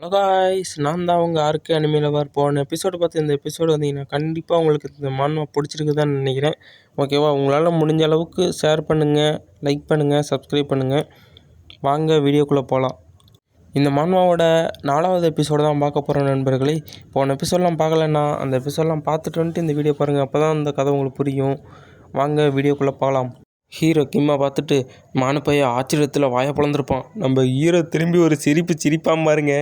Hello guys நான் தான் உங்கள் ஆர்கே அனிமேலவர் போன எபிசோடு பார்த்து இந்த எபிசோடு வந்தீங்கன்னா கண்டிப்பாக உங்களுக்கு இந்த மான்மா பிடிச்சிருக்குதான்னு நினைக்கிறேன். ஓகேவா உங்களால் முடிஞ்ச அளவுக்கு ஷேர் பண்ணுங்கள் லைக் பண்ணுங்கள் சப்ஸ்கிரைப் பண்ணுங்கள் வாங்க வீடியோக்குள்ளே போகலாம் இந்த மான்மாவோட நாலாவது எபிசோடு தான் பார்க்க போகிறோம் நண்பர்களே. போன எபிசோடெலாம் பார்க்கலன்னா அந்த எபிசோடெலாம் பார்த்துட்டு வந்துட்டு இந்த வீடியோ பாருங்கள் அப்போ தான் இந்த கதை உங்களுக்கு புரியும். வாங்க வீடியோக்குள்ளே போகலாம் ஹீரோ கிம்மா பார்த்துட்டு மானுப்பைய ஆச்சரியத்தில் வாயை பிளந்திருப்பான். நம்ம ஹீரோ திரும்பி ஒரு சிரிப்பு சிரிப்பாம் பாருங்க.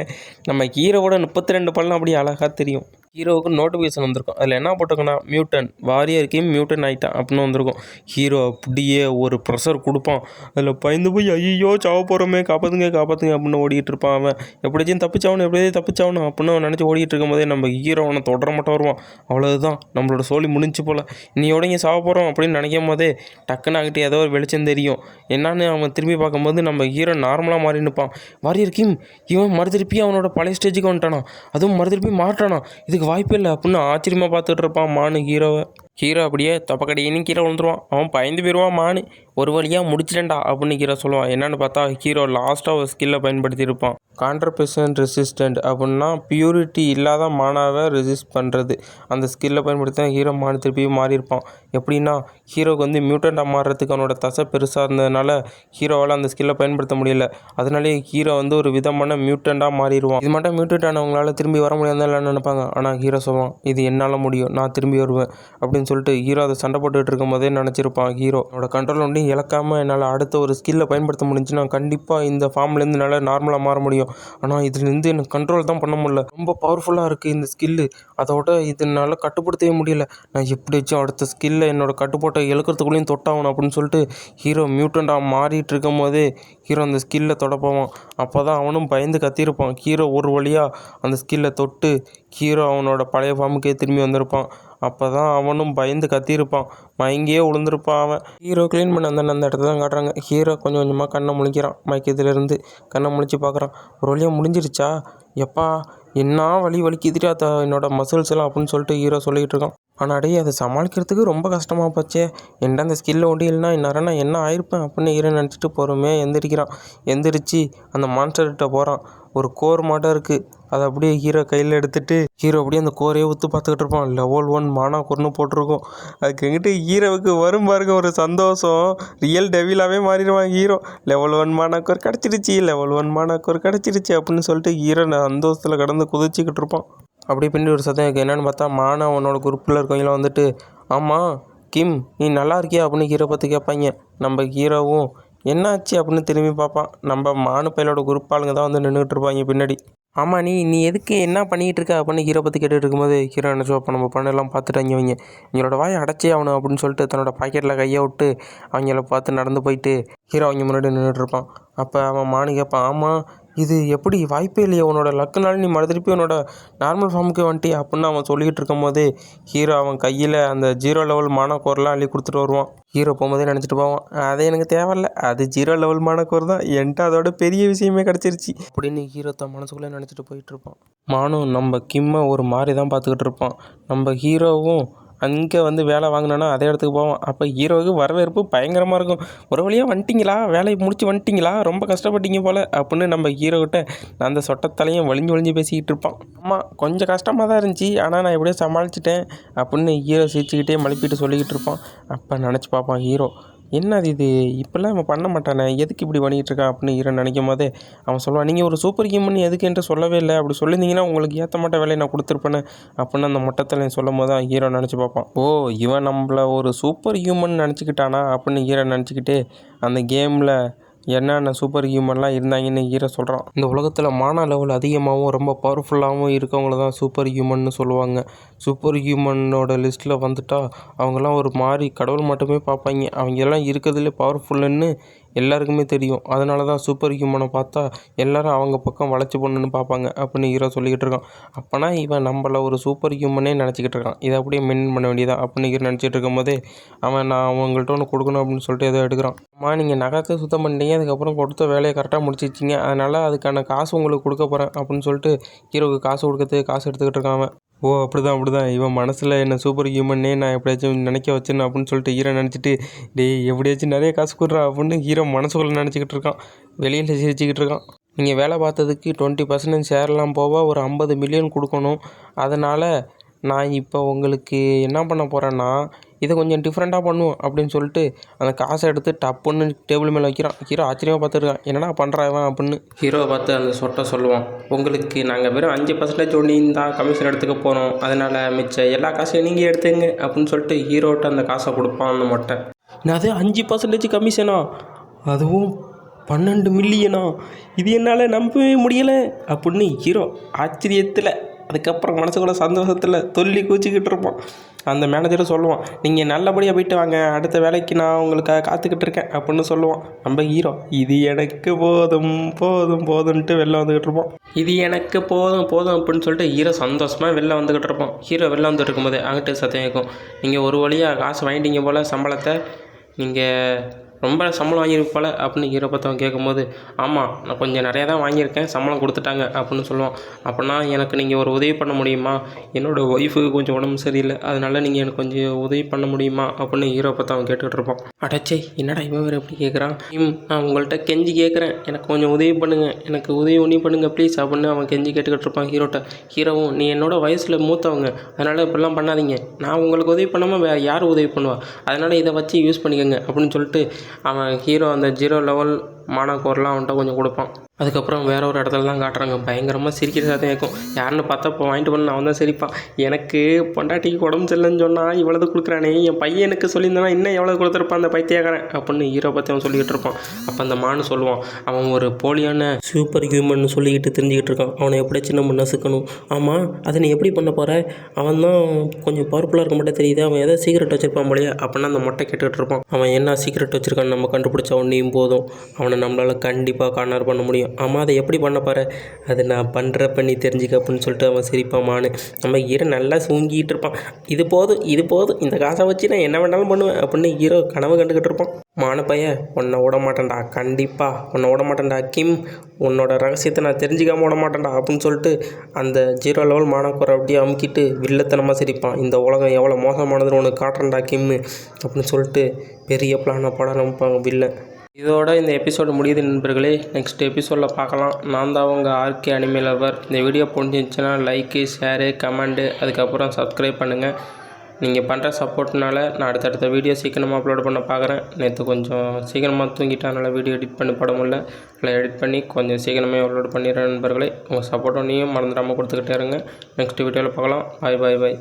நம்ம ஹீரோவோட முப்பத்தி ரெண்டு பல்லம் அப்படியே அழகாக தெரியும். ஹீரோவுக்கு நோட்டிஃபிகேஷன் வந்திருக்கும். அதில் என்ன போட்டிருக்குன்னா மியூட்டன் வாரியர் கேம் மியூட்டன் ஆகிட்டான் அப்படின்னு வந்திருக்கும். ஹீரோ அப்படியே ஒரு ப்ரெஷர் கொடுப்பான். அதில் பயந்து போய் ஐயோ சாவ போகிறோமே காப்பாற்றுங்க காப்பாற்றுங்க அப்படின்னு ஓடிக்கிட்டு இருப்பான் அவன். எப்படியாச்சும் தப்பிச்சாவணும் எப்படியாச்சும் தப்பிச்சாவணும் அப்படின்னு அவன் நினச்சி ஓடிக்கிட்டு இருக்கும்போதே நம்ம ஹீரோ அவனை தொடர மட்டும் வருவான். அவ்வளோதான் நம்மளோட சோழி முடிஞ்சு போல். இன்னையோட இங்கே சாவ போகிறோம் அப்படின்னு நினைக்கும் போதே டக்குன்னு ஆகிட்டு ஏதோ ஒரு வெளிச்சம் தெரியும். என்னன்னு அவன் திரும்பி பார்க்கும்போது நம்ம ஹீரோ நார்மலாக மாறி நிற்பான். வாரியர் கிம் இவன் மறுதிருப்பி அவனோட பழைய ஸ்டேஜுக்கு வந்துட்டானா? அதுவும் மறுதிருப்பி மாட்டானா இதுக்கு வாய்ப்பே இல்லை அப்படின்னு ஆச்சரியமாக பார்த்துட்டு இருப்பான் மானு ஹீரோவை. ஹீரோ அப்படியே தப்பக்கடையின்னு கீழே விழுந்துருவான். அவன் பயந்து போயிடுவான் மானு. ஒரு வழியாக முடிச்சிடண்டா அப்படின்னு ஹீரோ சொல்லுவான். என்னென்னு பார்த்தா ஹீரோ லாஸ்ட்டாக ஒரு ஸ்கில்லை பயன்படுத்தியிருப்பான். கான்ட்ரபெஷன் ரெசிஸ்டண்ட் அப்படின்னா பியூரிட்டி இல்லாத மானாவை ரெசிஸ்ட் பண்ணுறது அந்த ஸ்கில்லை பயன்படுத்தி தான் ஹீரோ மானு திருப்பி மாறியிருப்பான். எப்படின்னா ஹீரோக்கு வந்து மியூட்டண்டாக மாறுறதுக்கு அவனோட தசை பெருசாக இருந்ததுனால ஹீரோவால் அந்த ஸ்கில்லை பயன்படுத்த முடியல. அதனாலே ஹீரோ வந்து ஒரு விதமான மியூட்டண்ட்டாக மாறிடுவான். இது மட்டும் மியூட்டண்ட் ஆனவங்களால திரும்பி வர முடியாதுன்னு நினைப்பாங்க. ஆனால் ஹீரோ சொல்லுவான் இது என்னால் முடியும். நான் திரும்பி வருவேன். அப்படின்னு அப்படின்னு சொல்லிட்டு ஹீரோ அதை சண்டை போட்டுட்டு இருக்கும் போதே நினச்சிருப்பான் ஹீரோ. என்னோட கண்ட்ரோல் ஒன்றையும் இழக்காமல் என்னால் அடுத்த ஒரு ஸ்கில்லை பயன்படுத்த முடிஞ்சுன்னா கண்டிப்பாக இந்த ஃபார்ம்லேருந்து என்னால் நார்மலாக மாற முடியும். ஆனால் இதுலேருந்து எனக்கு கண்ட்ரோல் தான் பண்ண முடியல. ரொம்ப பவர்ஃபுல்லாக இருக்குது இந்த ஸ்கில்லு அதோட இதனால் கட்டுப்படுத்தவே முடியல. நான் எப்படியாச்சும் அடுத்த ஸ்கில்லை என்னோட கட்டுப்பாட்டை இழக்கிறதுக்குள்ளேயும் தொட்டாகணும் அப்படின்னு சொல்லிட்டு ஹீரோ மியூட்டண்ட்டாக மாறிட்டு இருக்கும் போதே ஹீரோ அந்த ஸ்கில்லை தொடப்போவான். அப்போ தான் அவனும் பயந்து கத்தியிருப்பான். ஹீரோ ஒரு வழியாக அந்த ஸ்கில்லை தொட்டு ஹீரோ அவனோட பழைய ஃபார்முக்கே திரும்பி வந்திருப்பான். அப்போ தான் அவனும் பயந்து கத்தியிருப்பான். மயங்கியே விழுந்திருப்பான் அவன். ஹீரோ க்ளீன் பண்ண அந்த அந்த இடத்த தான் காட்டுறாங்க. ஹீரோ கொஞ்சம் கொஞ்சமாக கண்ணை முழிக்கிறான். மயக்கத்துலேருந்து கண்ணை முழிச்சு பார்க்குறான். ஒரு வழியாக முடிஞ்சிருச்சா? எப்பா என்ன வலி வலிக்குதுடா அதை என்னோட மசில்ஸ் எல்லாம் அப்படின்னு சொல்லிட்டு ஹீரோ சொல்லிகிட்டு இருக்கான். ஆனால் அடே அதை சமாளிக்கிறதுக்கு ரொம்ப கஷ்டமாக போச்சே. என்கிட்ட அந்த ஸ்கில்ல ஒண்டி இல்லைனா இந்நேரம் நான் என்ன ஆயிருப்பேன் அப்படின்னு ஹீரோ நினச்சிட்டு பொறுமையாக எந்திரிக்கிறான். எந்திரிச்சு அந்த மான்ஸ்டர்கிட்ட போகிறான் ஒரு கோர் மாட்டம் இருக்குது அதை அப்படியே ஹீரோ கையில் எடுத்துகிட்டு ஹீரோ அப்படியே அந்த கோரையே ஊற்று பார்த்துக்கிட்டு இருப்பான். லெவல் ஒன் மானா கொர்னு போட்டிருக்கோம். அதுக்கு ஹீரோவுக்கு வரும் பாருங்க ஒரு சந்தோஷம். ரியல் டெவிலாகவே மாறிடுவான் hero level one mana core கிடச்சிருச்சு லெவல் ஒன் மானா கோர் கிடச்சிருச்சு அப்படின்னு சொல்லிட்டு ஹீரோ சந்தோஷத்தில் கடந்து குதிச்சிக்கிட்டு இருப்பான். அப்படியே பின்னாடி ஒரு சத்தம் இருக்குது என்னென்னு பார்த்தா மானா உன்னோட குரூப்பில் இருக்கவங்களாம் வந்துட்டு ஆமாம் கிம் நீ நல்லா இருக்கியா? அப்படின்னு ஹீரோ பார்த்து கேட்பாங்க. நம்ம ஹீரோவும் என்னாச்சு அப்படின்னு திரும்பி பார்ப்பான். நம்ம மானு பையலோட குரூப் ஆளுங்க தான் வந்து நின்றுட்டு இருப்பாங்க பின்னாடி. ஆமாம் நீ நீ எதுக்கு என்ன பண்ணிகிட்டு இருக்க அப்படின்னு ஹீரோ பற்றி கேட்டுட்டு இருக்கும்போது ஹீரோ நினச்சோ அப்போ நம்ம பண்ணெல்லாம் பார்த்துட்டாங்க அவங்க இவங்களோட வாயை அடைச்சே ஆகணும் அப்படின்னு சொல்லிட்டு தன்னோட பாக்கெட்டில் கையை விட்டு அவங்கள பார்த்து நடந்து போயிட்டு ஹீரோ அவங்க முன்னாடி நின்றுட்டு இருப்பான். அப்போ அவன் மானு கேட்பான் ஆமாம் இது எப்படி வாய்ப்பே இல்லையே உன்னோட லக்குனால நீ மறு திருப்பி உன்னோட நார்மல் ஃபார்முக்கு வந்துட்டி அப்படின்னு அவன் சொல்லிக்கிட்டு இருக்கும்போது ஹீரோ அவன் கையில் அந்த ஜீரோ லெவல் மானக்கோர்லாம் அள்ளி கொடுத்துட்டு வருவான். ஹீரோ போகும்போதே நினச்சிட்டு போவான் அது எனக்கு தேவையில்ல அது ஜீரோ லெவல் மானக்கோர் தான் என்கிட்ட அதோட பெரிய விஷயமே கிடச்சிருச்சு. அப்படின்னு ஹீரோ தான் மனசுக்குள்ளே நினச்சிட்டு போயிட்டு இருப்பான். மானும் நம்ம கிம்மை ஒரு மாதிரி தான் பார்த்துக்கிட்டு இருப்பான். நம்ம ஹீரோவும் அங்கே வந்து வேலை வாங்கினோன்னா அதே இடத்துக்கு போவோம். அப்போ ஹீரோவுக்கு வரவேற்பு பயங்கரமாக இருக்கும். ஒரு வழியாக வந்துட்டிங்களா? வேலையை முடிச்சு வந்துட்டிங்களா? ரொம்ப கஷ்டப்பட்டீங்க போல் அப்படின்னு நம்ம ஹீரோக்கிட்ட நான் அந்த சொட்டத்தலையும் வலிஞ்சு வலிஞ்சு பேசிக்கிட்டு இருப்பான் ஆமாம் கொஞ்சம் கஷ்டமாக தான் இருந்துச்சு. ஆனால் நான் எப்படியோ சமாளிச்சிட்டேன் அப்படின்னு ஹீரோ சிரிச்சுக்கிட்டே மழுப்பிட்டு சொல்லிக்கிட்டு இருப்பான் அப்போ நினச்சி பார்ப்பான் ஹீரோ. என்னது இது? இப்போல்லாம் அவன் பண்ண மாட்டானே. எதுக்கு இப்படி பண்ணிகிட்டு அப்படின்னு ஹீரோ நினைக்கும் போதே அவன் சொல்லுவான் நீங்கள் ஒரு சூப்பர் ஹியூமன் எதுக்கு என்று சொல்லவே இல்லை. அப்படி சொல்லியிருந்தீங்கன்னா உங்களுக்கு ஏற்ற மாட்ட வேலையை நான் கொடுத்துருப்பேனே அப்படின்னு அந்த மொட்டத்தில் சொல்லும் போது தான் ஹீரோ நினச்சி பார்ப்பான். ஓ இவன் நம்மள ஒரு சூப்பர் ஹியூமன் நினச்சிக்கிட்டானா? அப்படின்னு ஹீரோ நினச்சிக்கிட்டு அந்த கேமில் என்னென்ன சூப்பர் ஹியூமன்லாம் இருந்தாங்கன்னு ஹீரோ சொல்கிறான் இந்த உலகத்தில் மான லெவல் அதிகமாகவும் ரொம்ப பவர்ஃபுல்லாகவும் இருக்கவங்கள தான் சூப்பர் ஹியூமன்னு சொல்லுவாங்க. சூப்பர் ஹியூமனோட லிஸ்ட்டில் வந்துட்டால் அவங்கெல்லாம் ஒரு மாதிரி கடவுள் மட்டுமே பார்ப்பாங்க. அவங்க எல்லாம் இருக்கிறதுலே பவர்ஃபுல்லுன்னு எல்லாருக்குமே தெரியும். அதனால தான் சூப்பர் ஹியூமனை பார்த்தா எல்லோரும் அவங்க பக்கம் வளைச்சி பொண்ணுன்னு பார்ப்பாங்க அப்படின்னு ஹீரோ சொல்லிக்கிட்டு இருக்கான். அப்போனா இவன் நம்மள ஒரு சூப்பர் ஹியூமனே நினச்சிக்கிட்டு இருக்கான். இதை அப்படியே மெயின்டைன் பண்ண வேண்டியதான் அப்படின்னு ஹீரோ நினச்சிட்டு இருக்கும்போதே அவன் நான் அவங்கள்ட்ட ஒன்று கொடுக்கணும் அப்படின்னு சொல்லிட்டு ஏதோ எடுக்கிறான். அம்மா நீங்கள் நகத்தை சுத்தம் பண்ணிட்டீங்க அதுக்கப்புறம் கொடுத்த வேலையை கரெக்டாக முடிச்சிச்சிங்க அதனால் அதுக்கான காசு உங்களுக்கு கொடுக்க போகிறேன் அப்படின்னு சொல்லிட்டு ஹீரோவுக்கு காசு கொடுக்கறதுக்கு காசு எடுத்துக்கிட்டு இருக்கான் அவன். ஓ அப்படிதான் அப்படிதான். இவன் மனசில் என்ன சூப்பர் ஹியூமன்னே நான் எப்படியாச்சும் நினைக்க வச்சிடணும் அப்படின்னு சொல்லிட்டு ஹீரோ நினச்சிட்டு டேய் எப்படியாச்சும் நிறைய காசு கொடுறா அப்படின்னு ஹீரோ மனசுக்குள்ளே நினச்சிக்கிட்டு இருக்கான். வெளியில் சிரிச்சுக்கிட்டு இருக்கான். நீங்கள் வேலை பார்த்ததுக்கு டுவெண்ட்டி பர்சன்டேஜ் ஷேர்லாம் போக ஒரு ஐம்பது மில்லியன் கொடுக்கணும். அதனால் நான் இப்போ உங்களுக்கு என்ன பண்ண போகிறேன்னா இதை கொஞ்சம் டிஃப்ரெண்ட்டாக பண்ணுவோம் அப்படின்னு சொல்லிட்டு அந்த காசை எடுத்து டப்புன்னு டேபிள் மேலே வைக்கிறான் ஹீரோ ஆச்சரியமாக பார்த்துருக்கான். என்னடா பண்ணுறான் அப்படின்னு. ஹீரோவை பார்த்து அந்த சொட்டை சொல்லுவோம் உங்களுக்கு நாங்கள் வெறும் அஞ்சு பர்சன்டேஜ் ஒன்று தான் கமிஷன் எடுத்துக்க போகிறோம் அதனால் மிச்ச எல்லா காசையும் நீங்கள் எடுத்துங்க அப்படின்னு சொல்லிட்டு ஹீரோட்ட அந்த காசை கொடுப்பான் அந்த மொட்டை அது அஞ்சு பர்சன்டேஜ் கமிஷனா அதுவும் பன்னெண்டு மில்லியனா இது என்னால் நம்பவே முடியலை அப்படின்னு ஹீரோ ஆச்சரியத்தில் அதுக்கப்புறம் மனசுக்குள்ள சந்தோஷத்தில் தொல்லி கூச்சிக்கிட்டு இருப்பான். அந்த மேனேஜரும் சொல்லுவான் நீங்கள் நல்லபடியாக போயிட்டு வாங்க அடுத்த வேலைக்கு நான் உங்களுக்காக காத்துக்கிட்டு இருக்கேன் அப்படின்னு சொல்லுவான். நம்ம ஹீரோ இது எனக்கு போதும் போதும் போதும்ன்ட்டு வெளில வந்துக்கிட்டு இருப்போம். இது எனக்கு போதும் போதும் அப்படின்னு சொல்லிட்டு ஹீரோ சந்தோஷமாக வெளில வந்துக்கிட்டு இருப்போம் ஹீரோ வெளில வந்துட்டு இருக்கும்போது அங்கிட்டு சத்தம் இருக்கும். நீங்கள் ஒரு வழியாக காசு வாங்கிட்டீங்க போல் சம்பளத்தை நீங்கள் ரொம்ப சம்பளம் வாங்கியிருப்பால அப்படின்னு ஹீரோ பார்த்தவன் கேட்கும்போது ஆமாம் நான் கொஞ்சம் நிறையா தான் வாங்கியிருக்கேன் சம்பளம் கொடுத்துட்டாங்க அப்படின்னு சொல்லுவான். அப்படின்னா எனக்கு நீங்கள் ஒரு உதவி பண்ண முடியுமா? என்னோடய ஒய்ஃபுக்கு கொஞ்சம் உடம்பு சரியில்லை அதனால் நீங்கள் எனக்கு கொஞ்சம் உதவி பண்ண முடியுமா? அப்படின்னு ஹீரோ பார்த்தவன் கேட்டுக்கிட்டு இருப்பான். அடச்சே என்னடா இவன் வேறு எப்படி கேட்குறான்? ம் நான் உங்கள்கிட்ட கெஞ்சி கேட்குறேன் எனக்கு கொஞ்சம் உதவி பண்ணுங்கள் எனக்கு உதவி ஒன்றி பண்ணுங்கள் ப்ளீஸ் அப்படின்னு அவன் கெஞ்சி கேட்டுக்கிட்டு இருப்பான் ஹீரோட்ட. ஹீரோவும் நீ என்னோட வயசில் மூத்தவங்க அதனால் இப்படிலாம் பண்ணாதீங்க. நான் உங்களுக்கு உதவி பண்ணாமல் வேறு யார் உதவி பண்ணுவா? அதனால் இதை வச்சு யூஸ் பண்ணிக்கோங்க அப்படின்னு சொல்லிட்டு அவன் ஹீரோ அந்த ஜீரோ லெவல் மானக்கோர்லாம் அவன்கிட்ட கொஞ்சம் கொடுப்பான். அதுக்கப்புறம் வேற ஒரு இடத்துல தான் காட்டுறாங்க. பயங்கரமாக சிரிக்கிற சத்தம் இருக்கும். யாருன்னு பார்த்தா இப்போ வாங்கிட்டு பண்ண அவன் தான் சிரிப்பான். எனக்கு பொண்டாட்டிக்கு உடம்பு சரியில்லைன்னு சொன்னால் இவ்வளவு கொடுக்குறானே என் பையனுக்கு சொல்லியிருந்தானா இன்னும் எவ்வளோ கொடுத்துருப்பான் அந்த பைத்தியக்காரன்? அப்படின்னு ஹீரோ பற்றி அவன் சொல்லிக்கிட்டு இருப்பான். அப்போ அந்த மானு சொல்லுவான். அவன் ஒரு போலியான சூப்பர் ஹியூமன் சொல்லிக்கிட்டு தெரிஞ்சுக்கிட்டு இருக்கான். அவனை எப்படியாச்சும் நம்ம நசுக்கணும்? ஆமாம் அதை நீ எப்படி பண்ண போகிற அவன் தான் கொஞ்சம் பவர்ஃபுல்லாக இருக்க மாட்டே தெரியுது. அவன் ஏதோ சீக்கிரட் வச்சிருப்பான் போலியே அப்படின்னா அந்த மொட்டை கேட்டுக்கிட்டு இருப்பான். அவன் என்ன சீக்கிரட் வச்சிருக்கான்னு நம்ம கண்டுபிடிச்ச உடனேயும் போதும். அவனை நம்மளால் கண்டிப்பாக கார்னர் பண்ண முடியும். ஆமாம் அதை எப்படி பண்ண போகிற அது நான் பண்ணுறப்ப நீ தெரிஞ்சுக்க அப்படின்னு சொல்லிட்டு அவன் சிரிப்பான் மானு. நம்ம ஹீரோ நல்லா சூங்கிட்டு இருப்பான். இது போதும் இது போதும். இந்த காசை வச்சு நான் என்ன வேணாலும் பண்ணுவேன் அப்படின்னு ஹீரோ கனவு கண்டுக்கிட்டு இருப்பான். மானப்பைய பையன் உன்னை விட மாட்டேன்டா. கண்டிப்பாக உன்னை விட மாட்டேன்டா கிம். உன்னோட ரகசியத்தை நான் தெரிஞ்சுக்காம விட மாட்டேன்டா அப்படின்னு சொல்லிட்டு அந்த ஜீரோ லெவல் மானக்குறை அப்படியே அமுக்கிட்டு வில்லத்தனமாக சிரிப்பான். இந்த உலகம் எவ்வளோ மோசமானதுன்னு உனக்கு காட்டுறேன்டா கிம்மு அப்படின்னு சொல்லிட்டு பெரிய பிளானை படம் நம்பிப்பாங்க வில்லன். இதோட இந்த எபிசோடு முடியுது நண்பர்களே. நெக்ஸ்ட் எபிசோடில் பார்க்கலாம். நான் தான் உங்கள் ஆர்கே அனிமே லவர். இந்த வீடியோ பிடிச்சிருந்துச்சுன்னா லைக்கு ஷேரு கமெண்டு அதுக்கப்புறம் சப்ஸ்கிரைப் பண்ணுங்கள் நீங்கள் பண்ணுற சப்போர்ட்னால நான் அடுத்தடுத்த வீடியோ சீக்கிரமாக அப்லோட் பண்ண பார்க்குறேன். நேற்று கொஞ்சம் சீக்கிரமாக தூங்கிட்டேன் அதனால் வீடியோ எடிட் பண்ணி பட முடியல. அதில் எடிட் பண்ணி கொஞ்சம் சீக்கிரமே அப்லோட் பண்ணிடுறேன் நண்பர்களே. உங்கள் சப்போர்ட் மறந்துடாமல் கொடுத்துக்கிட்டே இருங்க. நெக்ஸ்ட் வீடியோவில் பார்க்கலாம். பாய் பாய் பாய்